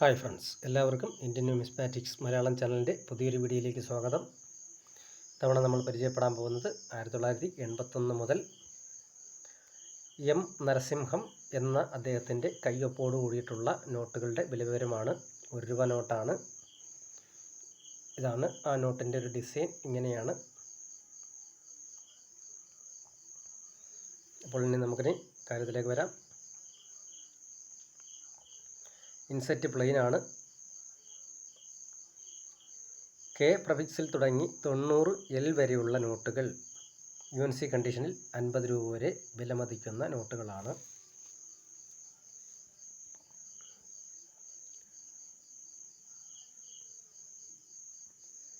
Hi friends എല്ലാവർക്കും Indian numismatics Malayalam ചാനലിന്റെ പുതിയൊരു വീഡിയോയിലേക്ക് സ്വാഗതം. തവണ നമ്മൾ പരിചയപ്പെടാൻ പോകുന്നത് ആയിരത്തി തൊള്ളായിരത്തി എൺപത്തൊന്ന് മുതൽ എം നരസിംഹം എന്ന അദ്ദേഹത്തിന്റെ കയ്യൊപ്പോട് കൂടിയിട്ടുള്ള നോട്ടുകളുടെ വിലവിവരമാണ്. ഒരു രൂപ നോട്ടാണ്. ഇതാണ് ആ നോട്ടിന്റെ ഒരു ഡിസൈൻ. ഇങ്ങനെയാണ്. അപ്പോൾ ഇനി നമുക്കിനി കാര്യത്തിലേക്ക് വരാം. ഇൻസെറ്റ് പ്ലെയിൻ ആണ്. കെ പ്രഫിക്സിൽ തുടങ്ങി തൊണ്ണൂറ് എൽ വരെയുള്ള നോട്ടുകൾ. യു എൻ സി കണ്ടീഷനിൽ അൻപത് രൂപ വരെ വിലമതിക്കുന്ന നോട്ടുകളാണ്.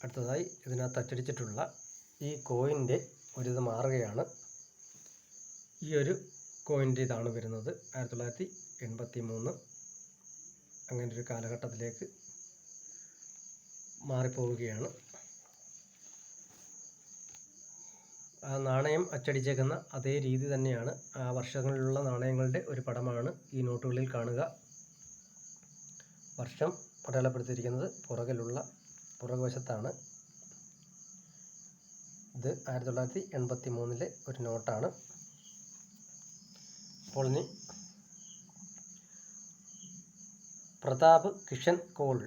അടുത്തതായി ഇതിനകത്ത് അച്ചടിച്ചിട്ടുള്ള ഈ കോയിന്റെ ഒരിത് മാറുകയാണ്. ഈ ഒരു കോയിന്റെ ഇതാണ് വരുന്നത്. ആയിരത്തി തൊള്ളായിരത്തി എൺപത്തി മൂന്ന് അങ്ങനെ ഒരു കാലഘട്ടത്തിലേക്ക് മാറിപ്പോവുകയാണ്. ആ നാണയം അച്ചടിച്ചേക്കുന്ന അതേ രീതി തന്നെയാണ് ആ വർഷങ്ങളിലുള്ള നാണയങ്ങളുടെ ഒരു പടമാണ് ഈ നോട്ടുകളിൽ കാണുക. വർഷം അടയാളപ്പെടുത്തിയിരിക്കുന്നത് പുറകിലുള്ള പുറകുവശത്താണ്. ഇത് ആയിരത്തി തൊള്ളായിരത്തി എൺപത്തി മൂന്നിലെ ഒരു നോട്ടാണ്. അപ്പോൾ ഇനി പ്രതാപ് കിഷൻ കോൾ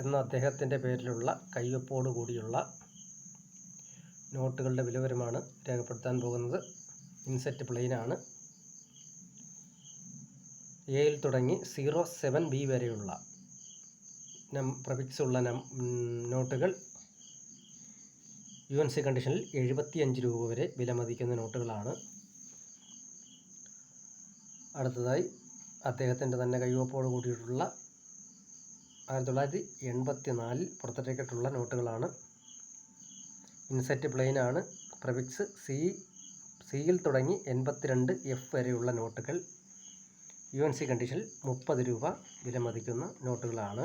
എന്ന അദ്ദേഹത്തിന്റെ പേരിലുള്ള കയ്യൊപ്പോട് കൂടിയുള്ള നോട്ടുകളുടെ വിലവരമാണ് രേഖപ്പെടുത്താൻ പോകുന്നത്. ഇൻസെറ്റ് പ്ലെയിനാണ്. എയിൽ തുടങ്ങി സീറോ സെവൻ ബി വരെയുള്ള നം പ്രഫിക്സ് നം നോട്ടുകൾ യു എൻ സി കണ്ടീഷനിൽ എഴുപത്തിയഞ്ച് രൂപ വരെ വിലമതിക്കുന്ന നോട്ടുകളാണ്. അടുത്തതായി അദ്ദേഹത്തിന്റെ തന്നെ കൈവപ്പോട് കൂടിയിട്ടുള്ള ആയിരത്തി തൊള്ളായിരത്തി എൺപത്തി നാലിൽ പുറത്തിറക്കിയിട്ടുള്ള നോട്ടുകളാണ്. ഇൻസെറ്റ് പ്ലെയിനാണ്. പ്രവിക്സ് സി സിയിൽ തുടങ്ങി എൺപത്തിരണ്ട് എഫ് വരെയുള്ള നോട്ടുകൾ. യു എൻ സി കണ്ടീഷനിൽ മുപ്പത് രൂപ വിലമതിക്കുന്ന നോട്ടുകളാണ്.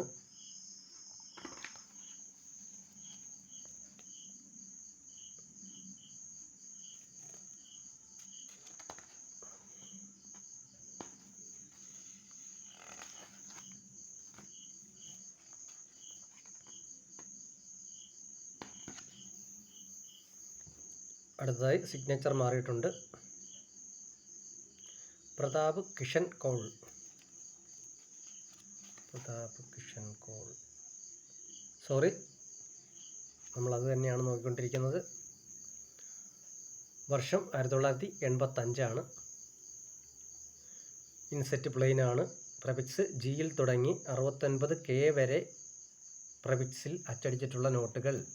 അടുത്തതായി സിഗ്നേച്ചർ മാറിയിട്ടുണ്ട്. പ്രതാപ് കിഷൻ കൗൾ. പ്രതാപ് കിഷൻ കോൾ. സോറി നമ്മളത് തന്നെയാണ് നോക്കിക്കൊണ്ടിരിക്കുന്നത്. വർഷം ആയിരത്തി തൊള്ളായിരത്തി എൺപത്തഞ്ചാണ്. ഇൻസെറ്റ് പ്ലെയിൻ ആണ്. പ്രഫിക്സ് ജിയിൽ തുടങ്ങി അറുപത്തൊൻപത് കെ വരെ പ്രഫിക്സിൽ അച്ചടിച്ചിട്ടുള്ള നോട്ടുകൾ.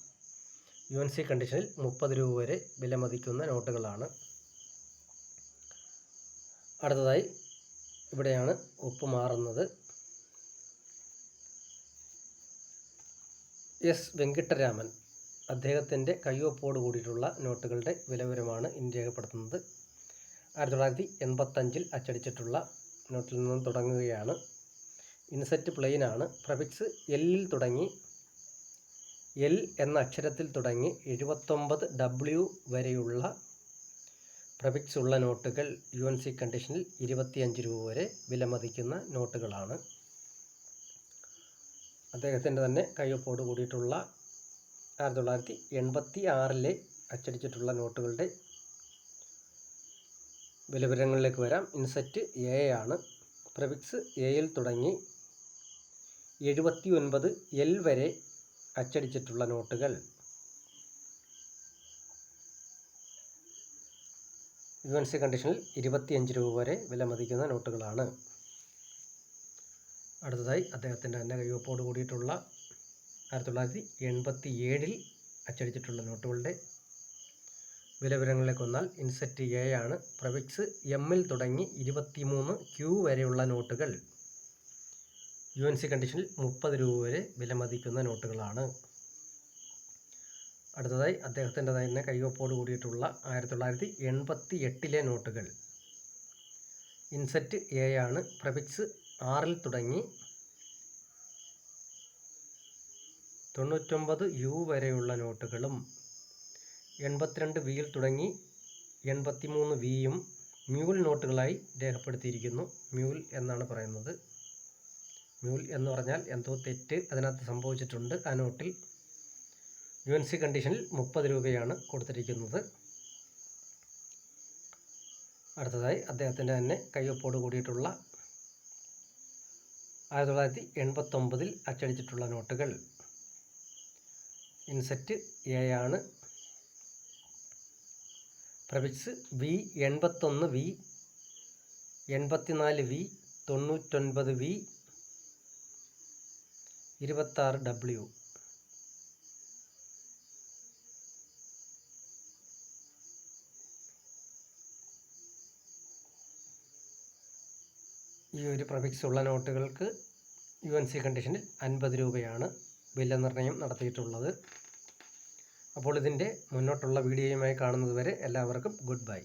യു എൻ സി കണ്ടീഷനിൽ മുപ്പത് രൂപ വരെ വിലമതിക്കുന്ന നോട്ടുകളാണ്. അടുത്തതായി ഇവിടെയാണ് ഉപ്പ് മാറുന്നത്. എസ് വെങ്കിട്ടരാമൻ അദ്ദേഹത്തിന്റെ കയ്യൊപ്പോട് കൂടിയിട്ടുള്ള നോട്ടുകളുടെ വിലവരമാണ് ഇന്ന് രേഖപ്പെടുത്തുന്നത് ആയിരത്തി തൊള്ളായിരത്തി എൺപത്തഞ്ചിൽ അച്ചടിച്ചിട്ടുള്ള നോട്ടിൽ നിന്നും തുടങ്ങുകയാണ്. ഇൻസെറ്റ് പ്ലെയിനാണ്. പ്രഫിക്സ് എല്ലിൽ തുടങ്ങി എൽ എന്ന അക്ഷരത്തിൽ തുടങ്ങി എഴുപത്തൊമ്പത് ഡബ്ല്യു വരെയുള്ള പ്രഫിക്സ് ഉള്ള നോട്ടുകൾ യു എൻ സി കണ്ടീഷനിൽ ഇരുപത്തിയഞ്ച് രൂപ വരെ വിലമതിക്കുന്ന നോട്ടുകളാണ്. അദ്ദേഹത്തിന്റെ തന്നെ കയ്യൊപ്പോട് കൂടിയിട്ടുള്ള ആയിരത്തി തൊള്ളായിരത്തി എൺപത്തി ആറിലെ അച്ചടിച്ചിട്ടുള്ള നോട്ടുകളുടെ വിലവിവരങ്ങളിലേക്ക് വരാം. ഇൻസെറ്റ് എ ആണ്. പ്രഫിക്സ് എയിൽ തുടങ്ങി എഴുപത്തി ഒൻപത് എൽ വരെ അച്ചടിച്ചിട്ടുള്ള നോട്ടുകൾ. യു എൻ സി കണ്ടീഷനിൽ ഇരുപത്തിയഞ്ച് രൂപ വരെ വിലമതിക്കുന്ന നോട്ടുകളാണ്. അടുത്തതായി അദ്ദേഹത്തിന്റെ തന്നെ കയ്യൊപ്പോട് കൂടിയിട്ടുള്ള ആയിരത്തി തൊള്ളായിരത്തി എൺപത്തി ഏഴിൽ അച്ചടിച്ചിട്ടുള്ള നോട്ടുകളുടെ വിലവിവരങ്ങളിലേക്ക് വന്നാൽ ഇൻസെറ്റ് എ ആണ്. പ്രവിക്സ് എമ്മിൽ തുടങ്ങി ഇരുപത്തിമൂന്ന് ക്യൂ വരെയുള്ള നോട്ടുകൾ. യു എൻ സി കണ്ടീഷനിൽ മുപ്പത് രൂപ വരെ വിലമതിക്കുന്ന നോട്ടുകളാണ്. അടുത്തതായി അദ്ദേഹത്തിന്റെ തന്നെ കൈവപ്പോട് കൂടിയിട്ടുള്ള ആയിരത്തി തൊള്ളായിരത്തി എൺപത്തി എട്ടിലെ നോട്ടുകൾ. ഇൻസെറ്റ് എ ആണ്. പ്രഫിക്സ് ആറിൽ തുടങ്ങി തൊണ്ണൂറ്റൊമ്പത് യു വരെയുള്ള നോട്ടുകളും എൺപത്തിരണ്ട് വിയിൽ തുടങ്ങി എൺപത്തിമൂന്ന് വിയും മ്യൂൽ നോട്ടുകളായി രേഖപ്പെടുത്തിയിരിക്കുന്നു. മ്യൂൽ എന്നാണ് പറയുന്നത്. മ്യൂൽ എന്ന് പറഞ്ഞാൽ എന്തോ തെറ്റ് അതിനകത്ത് സംഭവിച്ചിട്ടുണ്ട്. ആ നോട്ടിൽ യു എൻ സി കണ്ടീഷനിൽ മുപ്പത് രൂപയാണ് കൊടുത്തിരിക്കുന്നത്. അടുത്തതായി അദ്ദേഹത്തിന്റെ തന്നെ കയ്യൊപ്പോട് കൂടിയിട്ടുള്ള ആയിരത്തി തൊള്ളായിരത്തി എൺപത്തൊമ്പതിൽ അച്ചടിച്ചിട്ടുള്ള നോട്ടുകൾ. ഇൻസെറ്റ് എ ആണ്. പ്രഫിക്സ് വി എൺപത്തൊന്ന് വി എൺപത്തിനാല് വി തൊണ്ണൂറ്റൊൻപത് വി ഇരുപത്താറ് ഡബ്ല്യു ഈ ഒരു പ്രഫിക്സ് ഉള്ള നോട്ടുകൾക്ക് യു എൻ സി കണ്ടീഷനിൽ അൻപത് രൂപയാണ് വിലനിർണയം നടത്തിയിട്ടുള്ളത്. അപ്പോൾ ഇതിന്റെ മുന്നോട്ടുള്ള വീഡിയോയുമായി കാണുന്നതുവരെ എല്ലാവർക്കും ഗുഡ് ബൈ